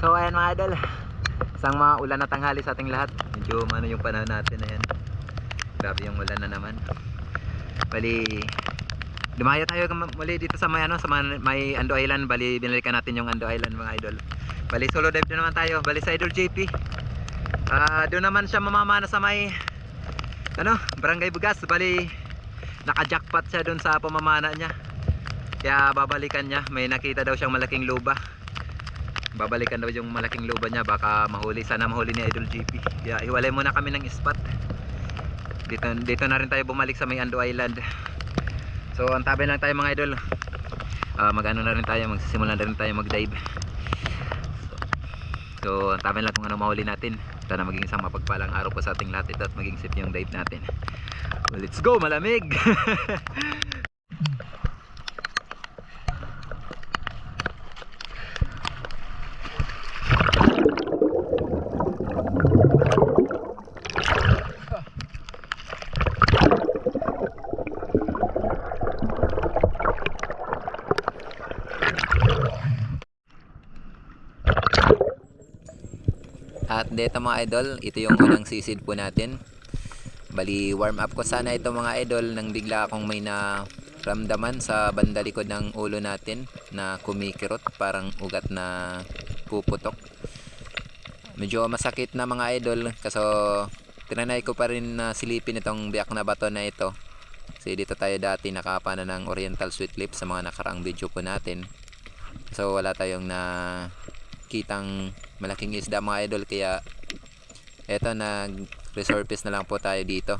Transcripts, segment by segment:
mga idol. Isang mga ulan na tanghali sa ating lahat. Medyo ano yung panahon natin na yan. Grabe yung ulan na naman. Bali, Dumaya tayo muli dito sa may ano sa may, Ando Island. Bali binalikan natin yung Ando Island mga idol. Bali solo dive na naman tayo. Bali sa Idol JP. Ah, doon naman siya mamamana sa may ano, Barangay Bugas. Bali naka-jackpot siya doon sa pamamana niya. Kaya babalikan niya. May nakita daw siyang malaking luba. Babalikan daw yung malaking luba niya. Baka mahuli. Sana mahuli ni Idol JP. Kaya hiwalay muna kami ng spot. Dito, dito na rin tayo bumalik sa may Ando Island. So antabay lang tayo mga idol. Ah, mag-ano na rin tayo, magsisimula na rin tayo mag-dive. So, so antabay lang kung ano mahuli natin. Sana maging isang mapagpalang araw po sa ating lahat ito at maging safe yung dive natin. Well, let's go, malamig. At dito mga idol, ito yung unang sisid po natin. Bali, warm up ko sana ito mga idol nang bigla akong may na ramdaman sa banda likod ng ulo natin na kumikirot parang ugat na puputok. Medyo masakit na mga idol kaso tinanay ko pa rin na silipin itong biyak na bato na ito. Kasi dito tayo dati nakapana ng Oriental Sweet Lips sa mga nakaraang video po natin. So wala tayong na kitang malaking isda mga idol kaya eto nag resurface na lang po tayo dito.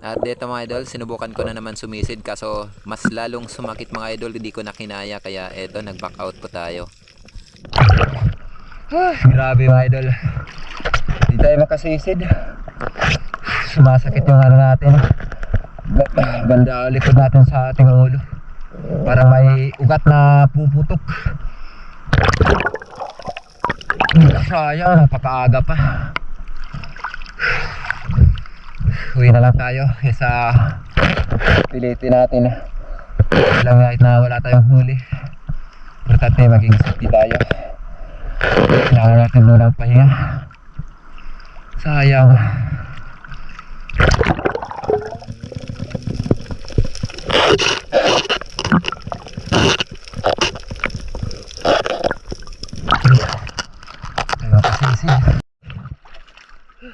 At dito mga idol sinubukan ko na naman sumisid kaso mas lalong sumakit mga idol hindi ko na kinaya kaya eto nag back out po tayo. Grabe mga idol. Hindi tayo makasisid. Sumasakit yung ano natin banda likod natin sa ating ulo. Parang may ugat na puputok. Sayang napakaaga pa. Uwi na lang tayo. Kaysa pilitin natin. Lang kahit na wala tayong huli. Importante maging safety tayo. Kailangan natin muna ang pahinga. Sayang Tayo kasisi. Ay. Uwi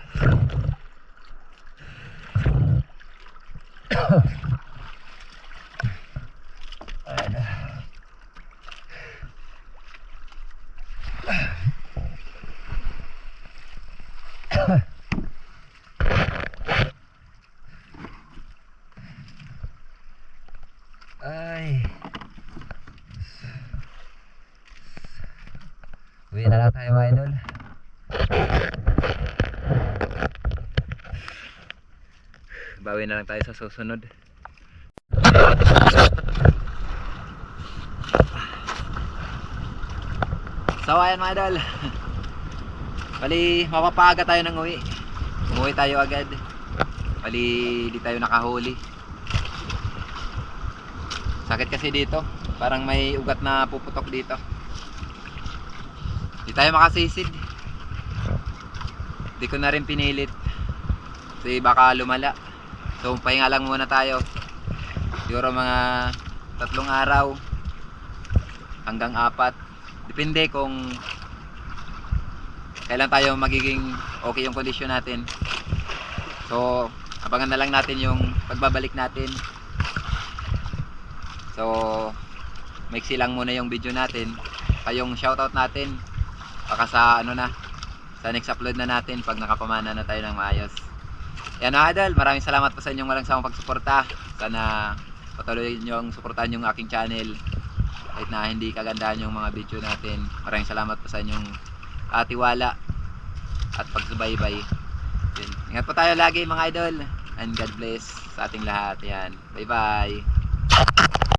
na lang tayo mga idol. Bawi na lang tayo sa susunod. So ayan mga idol. Bali, mapapaga tayo ng uwi. Umuwi tayo agad. Bali, di tayo nakahuli. Sakit kasi dito. Parang may ugat na puputok dito. Di tayo makasisid. Di ko na rin pinilit. Kasi baka lumala. So pahinga lang muna tayo. Siguro mga tatlong araw hanggang apat. Depende kung kailan tayo magiging okay yung kondisyon natin. So abangan na lang natin yung pagbabalik natin. So maiksi lang muna yung video natin. Kayong shoutout natin baka sa ano na sa next upload na natin pag nakapamana na tayo ng maayos. Yan mga idol, maraming salamat po sa inyong walang sawang pagsuporta. Sana patuloy nyo ang suportahan yung aking channel. Kahit na hindi kagandahan yung mga video natin. Maraming salamat po sa inyong ah, tiwala at pagsubaybay. Yun. Ingat po tayo lagi mga idol. And God bless sa ating lahat. Yan. Bye bye.